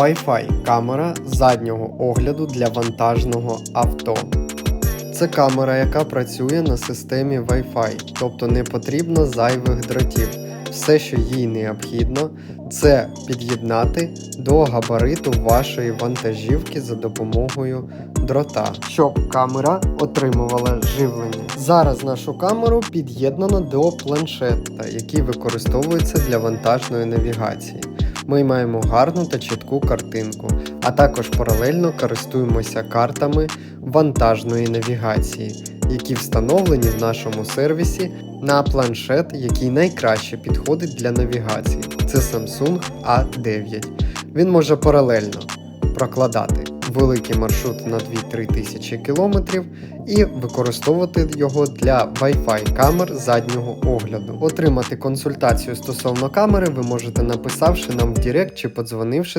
Wi-Fi камера заднього огляду для вантажного авто. Це камера, яка працює на системі Wi-Fi, тобто не потрібно зайвих дротів. Все, що їй необхідно, це під'єднати до габариту вашої вантажівки за допомогою дрота, щоб камера отримувала живлення. Зараз нашу камеру під'єднано до планшета, який використовується для вантажної навігації. Ми маємо гарну та чітку картинку, а також паралельно користуємося картами вантажної навігації, які встановлені в нашому сервісі на планшет, який найкраще підходить для навігації. Це Samsung A9. Він може паралельно прокладати великий маршрут на 2-3 тисячі кілометрів і використовувати його для Wi-Fi камер заднього огляду. Отримати консультацію стосовно камери ви можете написавши нам в Директ чи подзвонивши